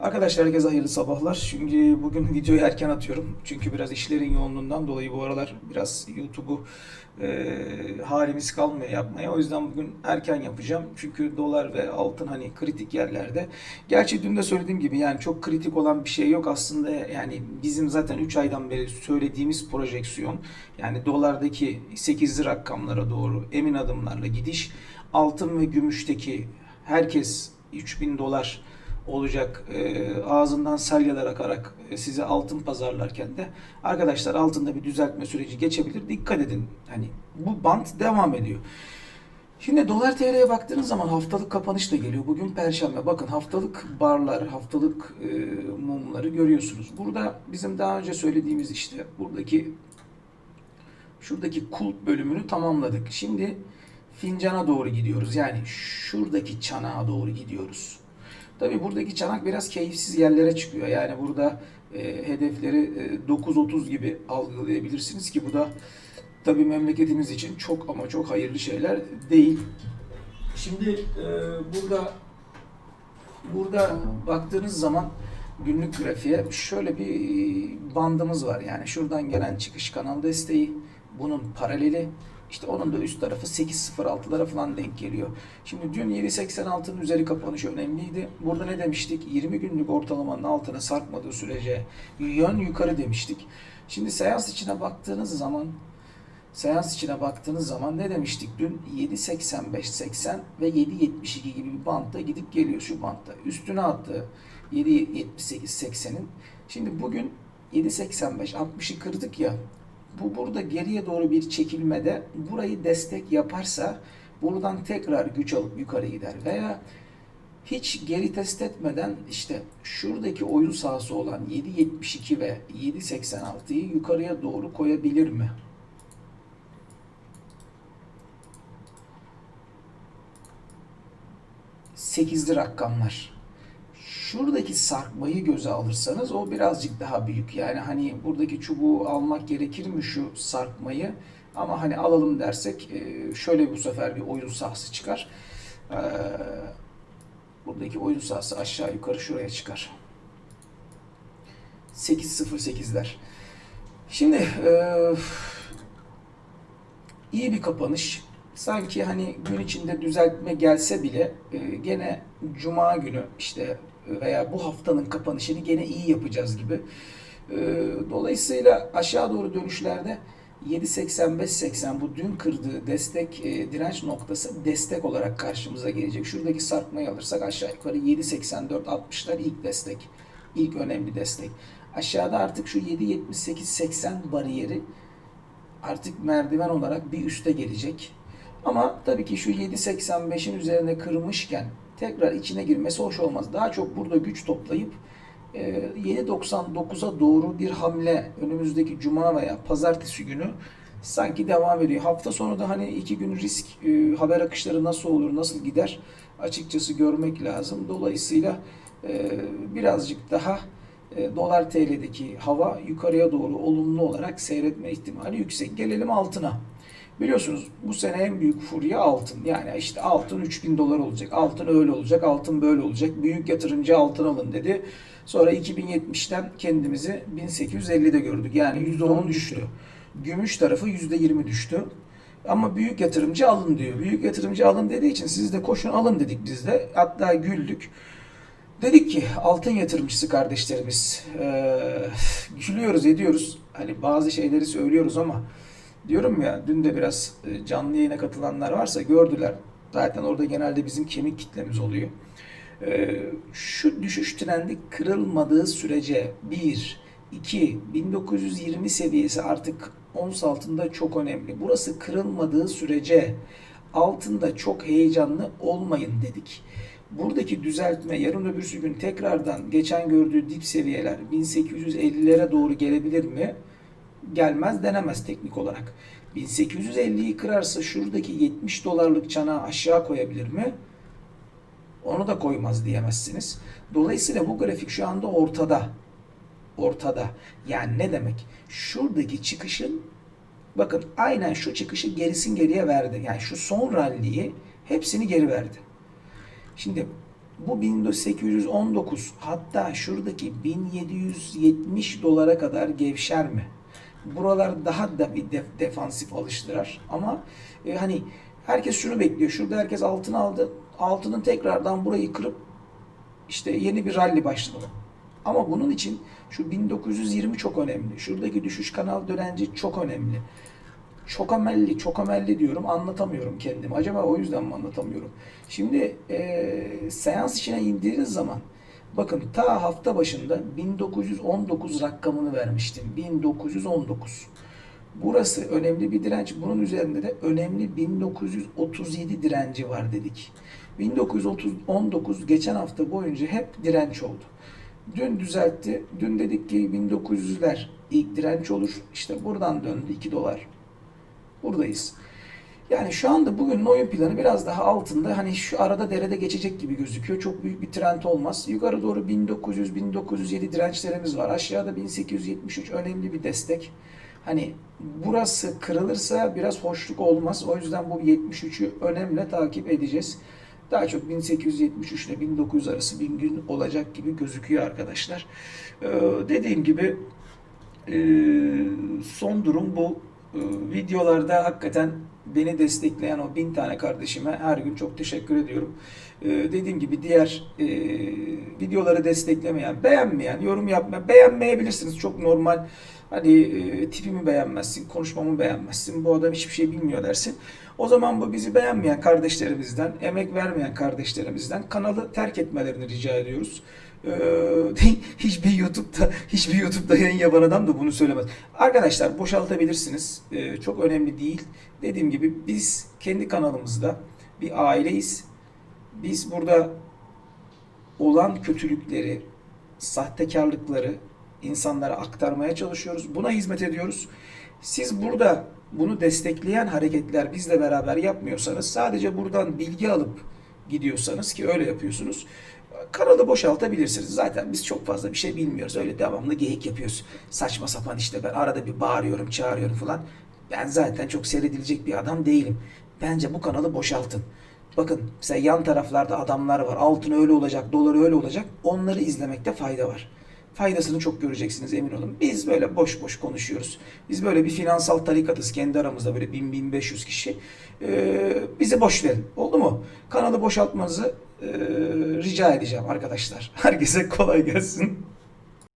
Arkadaşlar herkese hayırlı sabahlar. Çünkü bugün videoyu erken atıyorum. Çünkü biraz işlerin yoğunluğundan dolayı bu aralar biraz YouTube'u e, halimiz kalmıyor yapmaya. O yüzden bugün erken yapacağım. Çünkü dolar ve altın hani kritik yerlerde. Gerçi dün de söylediğim gibi yani çok kritik olan bir şey yok aslında. Yani bizim zaten 3 aydan beri söylediğimiz projeksiyon yani dolardaki 8'li rakamlara doğru emin adımlarla gidiş. Altın ve gümüşteki herkes 3000 dolar olacak e, ağzından salyalar akarak e, size altın pazarlarken de arkadaşlar altında bir düzeltme süreci geçebilir. Dikkat edin. Hani bu bant devam ediyor. Şimdi dolar TL'ye baktığınız zaman haftalık kapanış da geliyor. Bugün perşembe. Bakın haftalık barlar, haftalık e, mumları görüyorsunuz. Burada bizim daha önce söylediğimiz işte buradaki şuradaki kulp bölümünü tamamladık. Şimdi fincana doğru gidiyoruz. Yani şuradaki çanağa doğru gidiyoruz. Tabi buradaki çanak biraz keyifsiz yerlere çıkıyor. Yani burada e, hedefleri e, 9.30 gibi algılayabilirsiniz ki bu da tabi memleketimiz için çok ama çok hayırlı şeyler değil. Şimdi e, burada burada baktığınız zaman günlük grafiğe şöyle bir bandımız var. Yani şuradan gelen çıkış kanal desteği, bunun paraleli, işte onun da üst tarafı 8.06'lara falan denk geliyor. Şimdi dün 7.86'nın üzeri kapanış önemliydi. Burada ne demiştik? 20 günlük ortalamanın altına sarkmadığı sürece yön yukarı demiştik. Şimdi seans içine baktığınız zaman seans içine baktığınız zaman ne demiştik dün? 7.85-80 ve 7.72 gibi bir bantta gidip geliyor şu bantta. Üstüne attı 7.78-80'in. Şimdi bugün 7.85 60'ı kırdık ya bu burada geriye doğru bir çekilmede burayı destek yaparsa buradan tekrar güç alıp yukarı gider veya hiç geri test etmeden işte şuradaki oyun sahası olan 7.72 ve 7.86'yı yukarıya doğru koyabilir mi? Sekizli rakamlar. Şuradaki sarkmayı göze alırsanız o birazcık daha büyük. Yani hani buradaki çubuğu almak gerekir mi şu sarkmayı? Ama hani alalım dersek e, şöyle bu sefer bir oyun sahası çıkar. Ee, Buradaki oyun sahası aşağı yukarı şuraya çıkar. 8.08'ler. Şimdi e, iyi bir kapanış. Sanki hani gün içinde düzeltme gelse bile e, gene cuma günü işte veya bu haftanın kapanışını gene iyi yapacağız gibi. E, dolayısıyla aşağı doğru dönüşlerde 7.85-80 bu dün kırdığı destek e, direnç noktası destek olarak karşımıza gelecek. Şuradaki sarkmayı alırsak aşağı yukarı 7.84-60'lar ilk destek. ilk önemli destek. Aşağıda artık şu 7.78-80 bariyeri artık merdiven olarak bir üste gelecek. Ama tabii ki şu 7.85'in üzerine kırmışken tekrar içine girmesi hoş olmaz. Daha çok burada güç toplayıp e, 7.99'a doğru bir hamle önümüzdeki cuma veya pazartesi günü sanki devam ediyor. Hafta sonu da hani iki gün risk e, haber akışları nasıl olur, nasıl gider açıkçası görmek lazım. Dolayısıyla e, birazcık daha e, dolar TL'deki hava yukarıya doğru olumlu olarak seyretme ihtimali yüksek. Gelelim altına. Biliyorsunuz bu sene en büyük furya altın. Yani işte altın 3000 dolar olacak. Altın öyle olacak. Altın böyle olacak. Büyük yatırımcı altın alın dedi. Sonra 2070'ten kendimizi 1850'de gördük. Yani %10 düştü. Gümüş tarafı %20 düştü. Ama büyük yatırımcı alın diyor. Büyük yatırımcı alın dediği için siz de koşun alın dedik biz de. Hatta güldük. Dedik ki altın yatırımcısı kardeşlerimiz ee, gülüyoruz ediyoruz. Hani bazı şeyleri söylüyoruz ama diyorum ya dün de biraz e, canlı yayına katılanlar varsa gördüler. Zaten orada genelde bizim kemik kitlemiz oluyor. Ee, şu düşüş trendi kırılmadığı sürece 1, 2, 1920 seviyesi artık ons altında çok önemli. Burası kırılmadığı sürece altında çok heyecanlı olmayın dedik. Buradaki düzeltme yarın öbürsü gün tekrardan geçen gördüğü dip seviyeler 1850'lere doğru gelebilir mi? Gelmez denemez teknik olarak. 1850'yi kırarsa şuradaki 70 dolarlık çanağı aşağı koyabilir mi? Onu da koymaz diyemezsiniz. Dolayısıyla bu grafik şu anda ortada. Ortada. Yani ne demek? Şuradaki çıkışın bakın aynen şu çıkışı gerisin geriye verdi. Yani şu son ralliyi hepsini geri verdi. Şimdi Bu 1819 hatta şuradaki 1770 dolara kadar gevşer mi? Buralar daha da bir def- defansif alıştırar ama e, hani herkes şunu bekliyor. Şurada herkes altın aldı. Altının tekrardan burayı kırıp işte yeni bir rally başladı. Ama bunun için şu 1920 çok önemli. Şuradaki düşüş kanal dönenci çok önemli. Çok amelli, çok amelli diyorum. Anlatamıyorum kendimi. Acaba o yüzden mi anlatamıyorum? Şimdi e, seans içine indiğiniz zaman bakın ta hafta başında 1919 rakamını vermiştim. 1919. Burası önemli bir direnç. Bunun üzerinde de önemli 1937 direnci var dedik. 1919 geçen hafta boyunca hep direnç oldu. Dün düzeltti. Dün dedik ki 1900'ler ilk direnç olur. İşte buradan döndü 2 dolar. Buradayız. Yani şu anda bugünün oyun planı biraz daha altında. Hani şu arada derede geçecek gibi gözüküyor. Çok büyük bir trend olmaz. Yukarı doğru 1900-1907 dirençlerimiz var. Aşağıda 1873 önemli bir destek. Hani burası kırılırsa biraz hoşluk olmaz. O yüzden bu 73'ü önemli takip edeceğiz. Daha çok 1873 ile 1900 arası bir gün olacak gibi gözüküyor arkadaşlar. Ee, dediğim gibi e, son durum bu. Ee, videolarda hakikaten beni destekleyen o bin tane kardeşime her gün çok teşekkür ediyorum. Ee, dediğim gibi diğer e, videoları desteklemeyen, beğenmeyen, yorum yapmayan, beğenmeyebilirsiniz. Çok normal. Hani e, tipimi beğenmezsin, konuşmamı beğenmezsin, bu adam hiçbir şey bilmiyor dersin. O zaman bu bizi beğenmeyen kardeşlerimizden, emek vermeyen kardeşlerimizden kanalı terk etmelerini rica ediyoruz. Ee, hiçbir YouTube'da hiçbir YouTube'da yayın yapan adam da bunu söylemez. Arkadaşlar boşaltabilirsiniz. Ee, çok önemli değil. Dediğim gibi biz kendi kanalımızda bir aileyiz. Biz burada olan kötülükleri, sahtekarlıkları insanlara aktarmaya çalışıyoruz. Buna hizmet ediyoruz. Siz burada bunu destekleyen hareketler bizle beraber yapmıyorsanız sadece buradan bilgi alıp gidiyorsanız ki öyle yapıyorsunuz. Kanalı boşaltabilirsiniz. Zaten biz çok fazla bir şey bilmiyoruz. Öyle devamlı geyik yapıyoruz. Saçma sapan işte ben arada bir bağırıyorum, çağırıyorum falan. Ben zaten çok seyredilecek bir adam değilim. Bence bu kanalı boşaltın. Bakın mesela yan taraflarda adamlar var. Altın öyle olacak, dolar öyle olacak. Onları izlemekte fayda var. Faydasını çok göreceksiniz emin olun. Biz böyle boş boş konuşuyoruz. Biz böyle bir finansal tarikatız kendi aramızda böyle 1000-1500 kişi. Ee, bizi boş verin. Oldu mu? Kanalı boşaltmanızı rica edeceğim arkadaşlar. Herkese kolay gelsin.